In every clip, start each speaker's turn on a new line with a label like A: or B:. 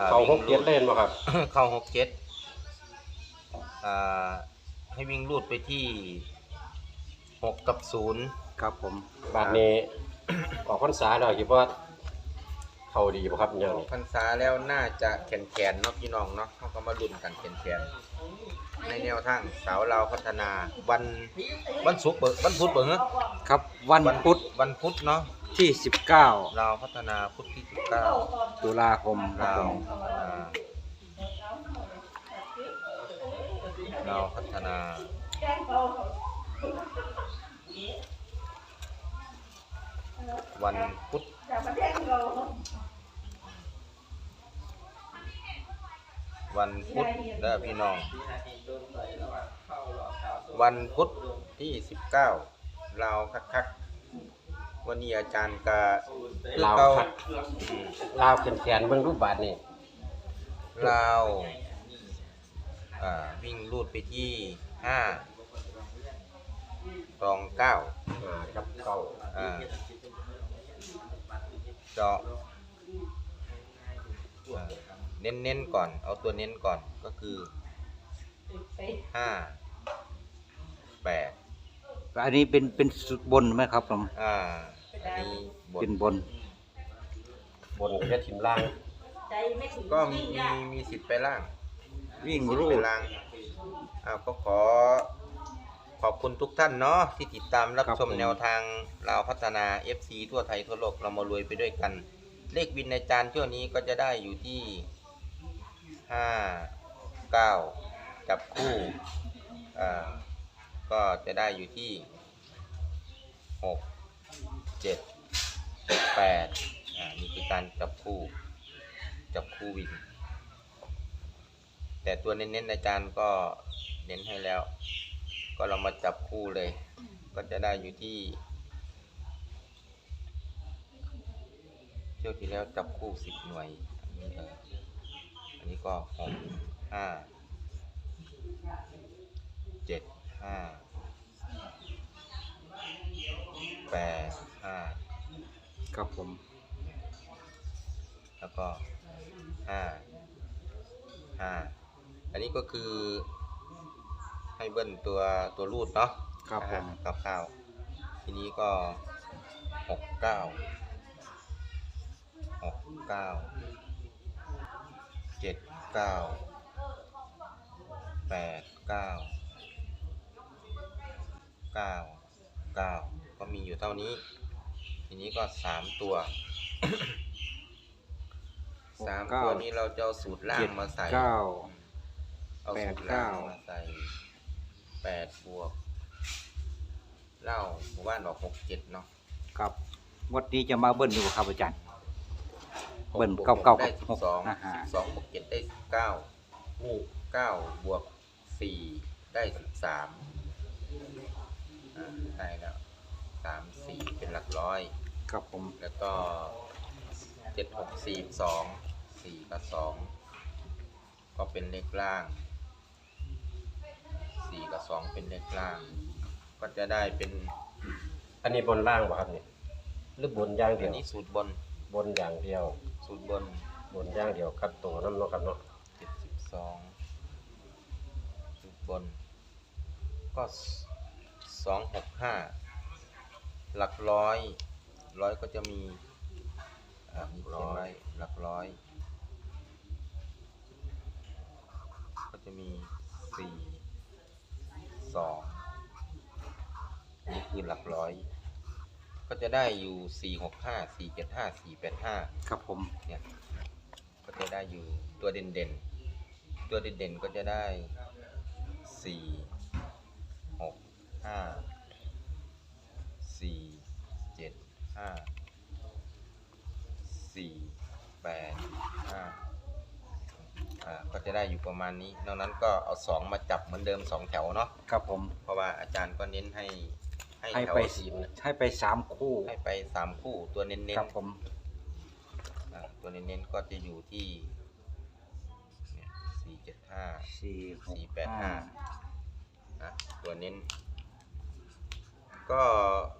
A: อ่
B: เขาห
A: วิ่
B: ก
A: ง
B: เจ็ดเล่นบ่ครับ
A: เข้าหกเจ็ดอ่าให้วิ่งรูดไปที่หกกับศูนย์
C: ครับผม
B: บาทนี้ ออกพรรษาแล้วคิดว่าเขาดีบ่ครับอย่างนี้
A: พรรษาแล้วน่าจะแขนแขนๆเนาะพี่น้องเนาะเขาก็มาลุ้นกันแขนแขนๆในแนวทางสาวเราวพัฒนาวันวันศุกร์เบิกวันพุธเบิกเหรอ
C: ครับ วันพุธ
A: วันพุธเนาะ
C: ที่ 19
A: เราวพัฒนาพุธที่สิบเก้า
C: ตุลาคมครับ
A: เรา
C: ผม
A: พัฒนาเราวพัฒนาวันพุธวันพุธเด้อพี่น้อง วันพุธที่สิบเก้าลาวคักๆ วันนี้อาจารย์กะ
B: ลาว
A: เก่
B: คัก
A: อืม
B: ลาวแขนๆเบิ่งรูปบาทนี่
A: ลาวอ่าวิ่งรูดไปที่ห้าตองเก้า
B: อ่ากับเก้า
A: อ่าเจาะอ่าเน้นเน้นๆก่อน เอาตัวเน้นก่อนก็คือห้าแปด
C: อันนี้เป็นเป็นสุดบนไหมครับผม
A: อ่าอันนี้บ
C: เป็น
A: น
C: บน
B: บนจะถิ่มล่าง
A: ก็มีมีมีสิทธิ์ไปล่าง
C: วิ่ง
A: สิทธิ์
C: รู
A: ไป
C: ด
A: ล่างอ้าวก็ขอ ขอบคุณทุกท่านเนาะที่ติดตามรับ
C: ครับ
A: ชม
C: ผม
A: แนวทางเราวพัฒนา FC ทั่วไทยทั่วโลกเรามารวยไปด้วยกัน เลขวินในจานเที่ยวนี้ก็จะได้อยู่ที่ห้าเก้าจับคู่อ่า ก็จะได้อยู่ที่หกเจ็ดแปดอ่านี่คือการจับคู่จับคู่วิน แต่ตัวเน้นๆในจานก็เน้นให้แล้ว ก็เรามาจับคู่เลย ก็จะได้อยู่ที่เที่ยวที่แล้วจับคู่สิบหน่วย อันนี้เอออันนี้ก็หกห้าเจ็ด ห้าแปดห้า
C: ครับผม
A: แล้วก็ห้าห้าอันนี้ก็คือ ให้เบิ้ลตัวตัวรูดเนาะ
C: ครับผม
A: อ่ากับข้าวทีนี้ก็หกเก้าหกเก้าเจ็ดเก้าแปดเก้า เก้าเก้าก็มีอยู่เท่านี้ ทีนี้ก็สามตัวสามตัวนี้เราจะเอาสูตรล่างมาใส่
C: เก้า
A: เอาสูตร
C: แปดเก้า
A: ล่างมาใส่แปดบวกเล่าหมู่บ้านออกหกเจ็ดเนาะ
C: ครับงวันนี้จะมาเบิ้ลดูครับอาจารย์
A: หก
C: เบิ้ล
A: บว
C: เก้าเก้า
A: ได้
C: กับ
A: สิ
C: หก
A: บสอง
C: อ่าฮะ
A: สิบสองบวกเจ็ดได้สิบเก้า
B: นี่
A: เก้าบวกสี่ได้สิบสาม อ่าได้แล้วสามสี่เป็นหลักร้อย
C: ครับผม
A: แล้วก็เจ็ดหกสี่สองสี่กับสองก็เป็นเลขล่างสี่กับสองเป็นเลขล่าง ก็จะได้เป็น
B: อันนี้บนล่างบ่ครับนี่หรือบนอย่างเดี
A: อั
B: ย
A: น
B: ว
A: นี้สูตรบน
B: บนอย่างเดียว
A: สูตรบน
B: บนอย่างเดียวครับตัวน้ำเนาะครับเนาะ
A: เจ็ดสิบสองสูตรบน ก็ สองหกห้าหลักร้อย ร้อยก็จะมีอ่ามีเขียนไว้หลักร้อย ก็จะมีสี่สองนี่คือหลักร้อย ก็จะได้อยู่สี่หกห้าสี่เจ็ดห้าสี่แปดห้า
C: ครับผม
A: เนี่ยก็จะได้อยู่ตัวเด่นเด่นๆตัวเด่นเด่นๆก็จะได้สี่หก ห้าสี่เจ็ดห้าสี่แปดห้าอ่าก็จะได้อยู่ประมาณนี้ นอกนั้นก็เอาสองมาจับเหมือนเดิมสองแถวเนาะ
C: ครับผม
A: เพราะว่าอาจารย์ก็เน้นให้ให้
C: ให้
A: แถว
C: ไป
A: สี่
C: ให้ไปสามคู่
A: ให้ไปสามคู่ตัวเน้นๆ
C: ครับผม
A: อ่าตัวเน้นๆก็จะอยู่ที่สี่เจ็ดห้า
C: สี่หก
A: สี่แปด
C: ห้า
A: ห้า นะตัวเน้น ก็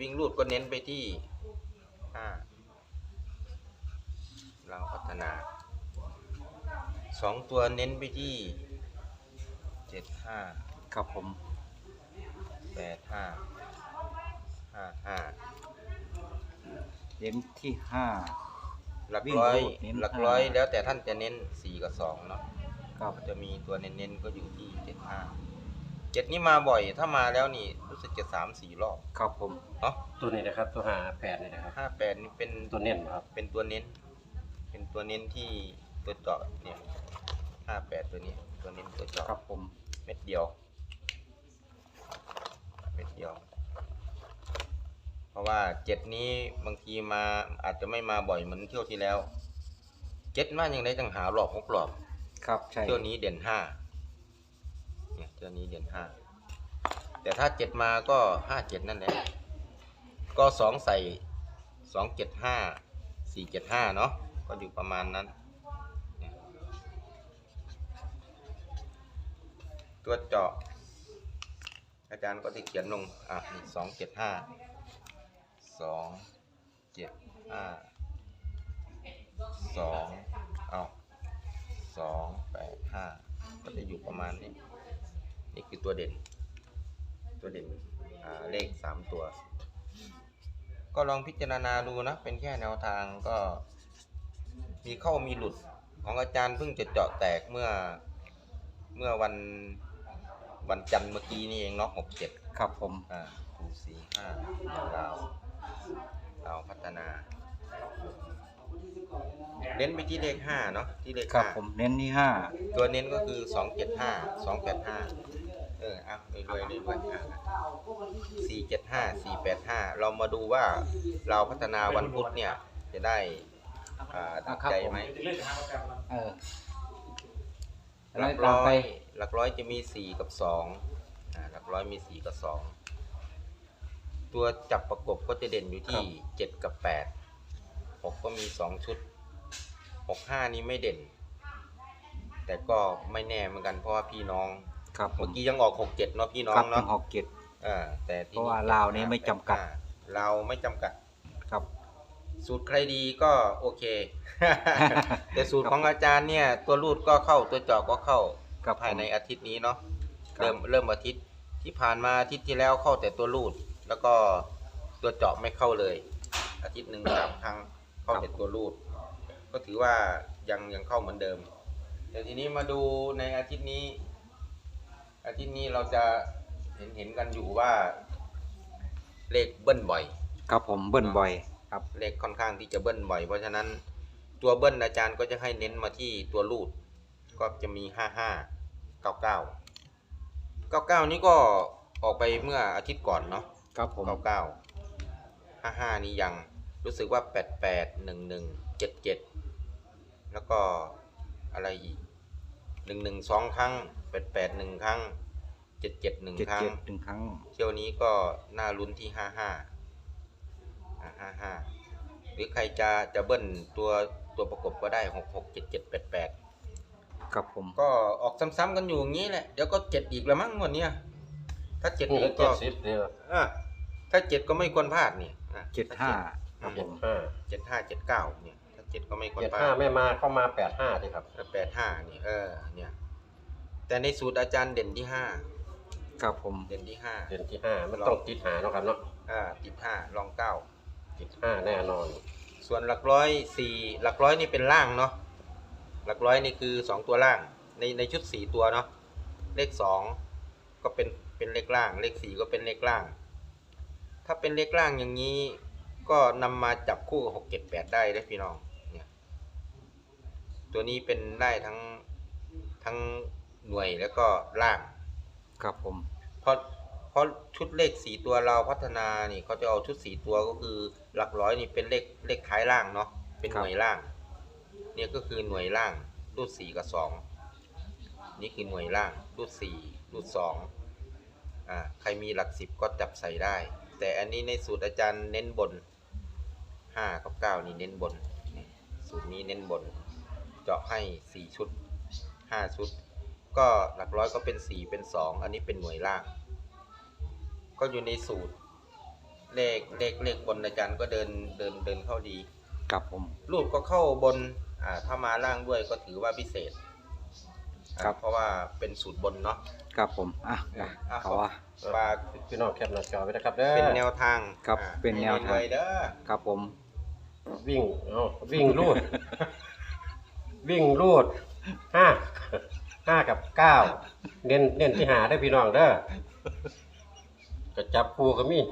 A: วิ่งรูดก็เน้นไปที่ห้าเราพัฒนาสองตัวเน้นไปที่เจ็ดห้า
C: ครับผม
A: แปดห้าห้าห้า
C: เน้นที่ห้า
A: หลัก
C: วิ่ง
A: ร้อย
C: รูดเน้น
A: หลักร้อย
C: ห้า
A: แล้วแต่ท่านจะเน้นสี่กับสองเนาะ
C: ครับ
A: จะมีตัวเน้นๆก็อยู่ที่เจ็ดห้า เจ็ดนี่มาบ่อย ถ้ามาแล้วนี่รู้สึกจะสามสี่รอบ
C: ครับผม
A: เนาะ
B: ตัวนี้นะครับ ตัวหาแปดนี่นะครับ
A: ห้าแปดนี่เป็น
B: ตัวเน้นครับ
A: เป็นตัวเน้น เป็นตัวเน้นที่ตัวเจาะเนี่ยห้าแปดตัวนี้ ตัวเน้นตัวเจาะ
C: ครับผม
A: เม็ดเดียว เม็ดเดียว เพราะว่าเจ็ดนี้บางทีมาอาจจะไม่มาบ่อยเหมือนเที่ยวที่แล้ว เจ็ดมาอย่างไรจังหาหลอกหกหลอก
C: ครับใช่
A: เที่ยวนี้เด่นห้า เนี่เที่ยวนี้เด่นห้าแต่ถ้าเจ็ดมาก็ห้าเจ็ดนั่นแหละก็สองใส่สองเจ็ดห้าสี่เจ็ดห้าเนาะก็อยู่ประมาณนั้น ตัวเจาะ อาจารย์ก็ที่เขียนลง อะนี่สองเจ็ดห้าสองเจ็ดห้าสองเอาสองแปดห้าก็จะอยู่ประมาณนี้ นี่คือตัวเด่น ตัวเด่นอ่าเลขสามตัว ก็ลองพิจารณาดูนะ เป็นแค่แนวทางก็ มีเข้ามีหลุดของอาจารย์เพิ่งจะเจาะแตกเมื่อเมื่อวันวันจันทร์เมื่อกี้นี่เองเนาะหกเจ็ด
C: ครับผม
A: อ่าคูสี่ห้าดาวดาวพัฒนา เน้นไปที่เลขห้าเนาะที่เลข
C: ครับ
A: ห้า
C: ผมเน้นที่ห้า
A: ตัวเน้นก็คือสองเจ็ดห้าสองแปดห้า เอออะรวยรวยรวยรวยสี่เจ็ดห้าสี่แปดห้าเรามาดูว่าเราพัฒนาวันพุธเนี่ย จะได้อ่าดักใจไหม
C: เออ
A: หลัก
C: ตาม
A: ร้อ
C: ไป
A: ยหลักร้อยจะมีสี่กับสองอ่าหลักร้อยมีสี่กับสองตัวจับประกบก็จะเด่นอยู่ที่เจ็ดกับแปดหกก็มีสองชุดหกห้านี้ไม่เด่น แต่ก็ไม่แน่เหมือนกันเพราะว่าพี่น้อง
C: ครับผ
A: เมื่
C: ม
A: อกี้ยังออกหกเจ็ดเนาะพี่น้อ
C: ครั
A: ง
C: บถึ
A: เนาะ
C: งหกเจ็ด
A: เออแต่ที่
C: เพราะว่าลาวนี้ไม่จำกัด
A: อ่าลาวไม่จำกัด
C: ครับ
A: สูตรใครดีก็โอเค แต่สูตรของอาจารย์เนี่ย ตัวรูดก็เข้าตัวเจาะก็เข้า
C: ครับ
A: ภายในอาทิตย์นี้เนาะ
C: ครับ
A: เริ่มเริ่มอาทิตย์ที่ผ่านมาอาทิตย์ที่แล้วเข้าแต่ตัวรูด แล้วก็ตัวเจาะไม่เข้าเลย อาทิตย์หนึ่ง สามครั้งเข้าแต่ตัวรูด ก็ถือว่ายังยังเข้าเหมือนเดิมเดี๋ยวทีนี้มาดูในอาทิตย์นี้ อาทิตย์นี้เราจะเห็นเห็นกันอยู่ว่า เลขเบิ้ลบ่อย
C: ครับผมเบิ้ลบ่อย ครับ
A: เลขค่อนข้างที่จะเบิ้ลบ่อย เพราะฉะนั้นตัวเบิ้ลอาจารย์ก็จะให้เน้นมาที่ตัวรูด ก็จะมีห้าห้าเก้าเก้าเก้าเก้านี้ก็ออกไปเมื่ออาทิตย์ก่อนเนาะ
C: ครับผม
A: เก้าเก้าห้าห้านี้ยังรู้สึกว่าแปดแปดหนึ่งหนึ่งเจ็ดเจ็ดแล้วก็อะไรอีก หนึ่งหนึ่งสองครั้งแปดแปดหนึ่งครั้งเจ็ดเจ็ดหนึ่ง
C: เจ็ด
A: ครั้ง
C: เจ็ดหนึ่งครั้ง
A: เที่ยวนี้ก็น่าลุ้นที่ห้าห้าห้าห้าหรือใครจะจะเบิ้ลตัวตัวประกบก็ได้หกหกเจ็ดเจ็ดแปดแปด
C: ครับผม
A: ก็ออกซ้ำๆกันอยู่อย่างนี้แหละเดี๋ยวก็เจ็ดอีกแล้วมั้งวันเนี้ยถ้าเจ็ด
B: นี่
A: อี
B: ก็
A: ก
B: เจ็
A: ก็
B: ดสิบเนี่ย
A: อะถ้าเจ็ดก็ไม่ควรพลาดนี่อะ
C: เจ็ดห้าครับผ
B: เจ็ด
C: ม
B: ห้า
A: เจ็ดห้าเจ็ดเก้าเนี่ยถ้าเจ็ดก็ไม่ควร
B: เจ็ด
A: พลา
B: ห้า
A: ด
B: ไม่มาเข้ามาแปดห้าสิครับ
A: แปดห้านี่เออเนี่ย แต่ในสูตรอาจารย์เด่นที่ห้า
C: ครับผม
A: เด่นที่ห้า
B: เดือนที่ห้ามันต้องติดหาเนาะครับเนาะ
A: อ่าติดห้าลองเก้า
B: ติดห้าแน่นอน
A: ส่วนหลักร้อยสี่หลักร้อยนี่เป็นล่างเนาะหลักร้อยนี่คือสองตัวล่างในในชุดสี่ตัวเนาะเลขสองก็เป็นเป็นเลขล่าง เลขสี่ก็เป็นเลขล่าง ถ้าเป็นเลขล่างอย่างนี้ ก็นำมาจับคู่กับหกเจ็ดแปดได้เลยพี่น้องเนี่ย ตัวนี้เป็นได้ทั้งทั้งหน่วยแล้วก็ล่าง
C: ครับผม
A: เพราะเพราะชุดเลขสี่ตัวเราพัฒนานี่เขาจะเอาชุดสี่ตัวก็คือหลักร้อยนี่เป็นเลขเลขท้ายล่างเนาะเป็นหน่วยล่าง เนี่ยก็คือหน่วยล่างรูดสี่กับสองนี่คือหน่วยล่างรูดสี่รูดสองอ่าใครมีหลักสิบก็จับใส่ได้ แต่อันนี้ในสูตรอาจารย์เน้นบนห้ากับเก้านี่เน้นบนนี่สูตรนี้เน้นบน จาะให้สี่ชุดห้าชุด ก็หลักร้อยก็เป็นสี่เป็นสองอันนี้เป็นหน่วยล่าง ก็อยู่ในสูตร เลขเลขเลขบนอาจารย์ก็เดินเดินเดินเข้าดี
C: กับผม
A: รูปก็เข้าบนอ่าถ้ามาล่างด้วยก็ถือว่าพิเศษ
C: ครับ
A: เพราะว่าเป็นสูตรบนเนาะ
C: ครับผม อะ
A: อะ
C: เขาว่า
A: ปา
B: พี่น้องแคปหน้าจอไว้นะครับเด้อ
A: เป็นแนวทาง
C: ครับเป็นแนวทางครับผม
B: วิ่งอ้าวิ่งรูด วิ่งรูดห้าห้ากับเก้าเน้นเน้นที่หาได้พี่น้องเด้อก็จับปูก็มี่